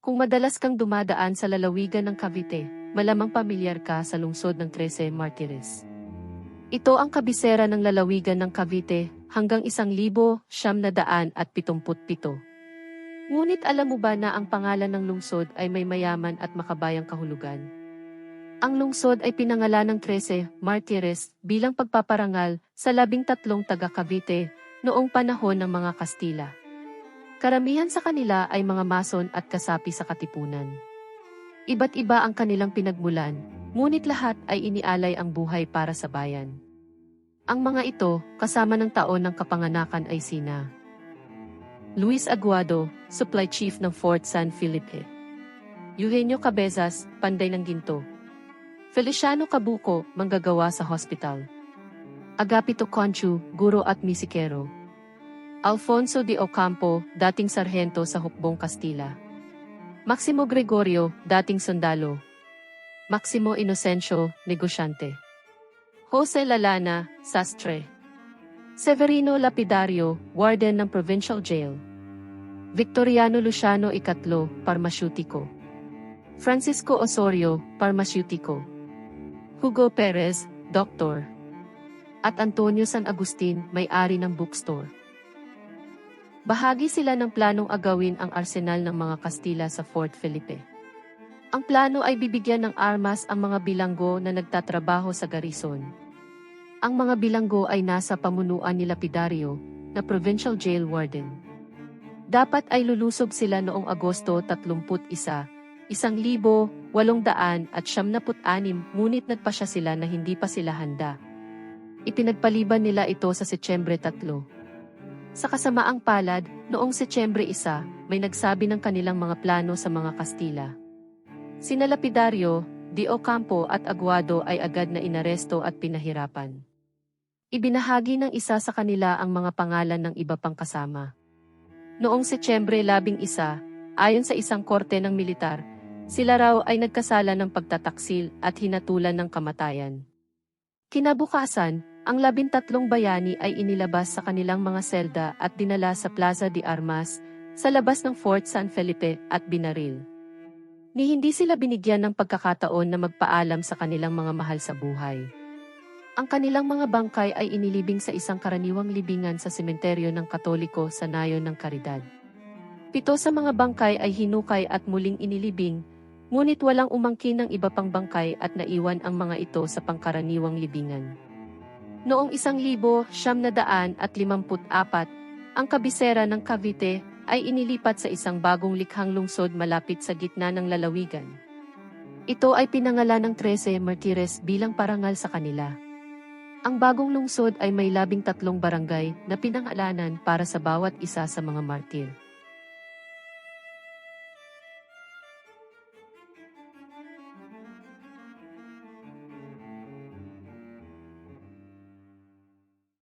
Kung madalas kang dumadaan sa lalawigan ng Cavite, malamang pamilyar ka sa lungsod ng Trece Martires. Ito ang kabisera ng lalawigan ng Cavite hanggang isang libo, siyam na daan at pitumput pito. Ngunit alam mo ba na ang pangalan ng lungsod ay may mayaman at makabayang kahulugan? Ang lungsod ay pinangalan ng Trece Martires bilang pagpaparangal sa labing tatlong taga Cavite noong panahon ng mga Kastila. Karamihan sa kanila ay mga mason at kasapi sa katipunan. Iba't iba ang kanilang pinagmulan, ngunit lahat ay inialay ang buhay para sa bayan. Ang mga ito, kasama ng taon ng kapanganakan ay sina Luis Aguado, Supply Chief ng Fort San Felipe. Eugenio Cabezas, Panday ng Ginto. Feliciano Cabuco, manggagawa sa hospital. Agapito Conchu, guro at misikero. Alfonso de Ocampo, dating sarhento sa Hukbong Kastila. Maximo Gregorio, dating sundalo. Maximo Inocencio, negosyante. Jose Lalana, sastre. Severino Lapidario, warden ng provincial jail. Victoriano Luciano Ikatlo, parmasyutiko. Francisco Osorio, parmasyutiko. Hugo Perez, doktor. At Antonio San Agustin, may-ari ng bookstore. Bahagi sila ng planong agawin ang arsenal ng mga Kastila sa Fort Felipe. Ang plano ay bibigyan ng armas ang mga bilanggo na nagtatrabaho sa garrison. Ang mga bilanggo ay nasa pamunuan ni Lapidario, na provincial jail warden. Dapat ay lulusob sila noong Agosto 31, isang libo, walong daan at siyam na anim, ngunit nagpasya sila na hindi pa sila handa. Ipinagpaliban nila ito sa Setyembre 3. Sa kasamaang palad, noong Setyembre 1, may nagsabi ng kanilang mga plano sa mga Kastila. Sina Lapidario, Di Ocampo at Aguado ay agad na inaresto at pinahirapan. Ibinahagi ng isa sa kanila ang mga pangalan ng iba pang kasama. Noong Setyembre 11, ayon sa isang korte ng militar, sila raw ay nagkasala ng pagtataksil at hinatulan ng kamatayan. Kinabukasan, ang labintatlong bayani ay inilabas sa kanilang mga selda at dinala sa Plaza de Armas, sa labas ng Fort San Felipe at binaril. Ni hindi sila binigyan ng pagkakataon na magpaalam sa kanilang mga mahal sa buhay. Ang kanilang mga bangkay ay inilibing sa isang karaniwang libingan sa sementeryo ng Katoliko sa Nayon ng Karidad. Pito sa mga bangkay ay hinukay at muling inilibing, ngunit walang umangkin ng iba pang bangkay at naiwan ang mga ito sa pangkaraniwang libingan. Noong isang libo, siyam na daan at limamput apat, ang kabisera ng Cavite ay inilipat sa isang bagong likhang lungsod malapit sa gitna ng lalawigan. Ito ay pinangalan ng Trece Martires bilang parangal sa kanila. Ang bagong lungsod ay may labing tatlong barangay na pinangalanan para sa bawat isa sa mga martir.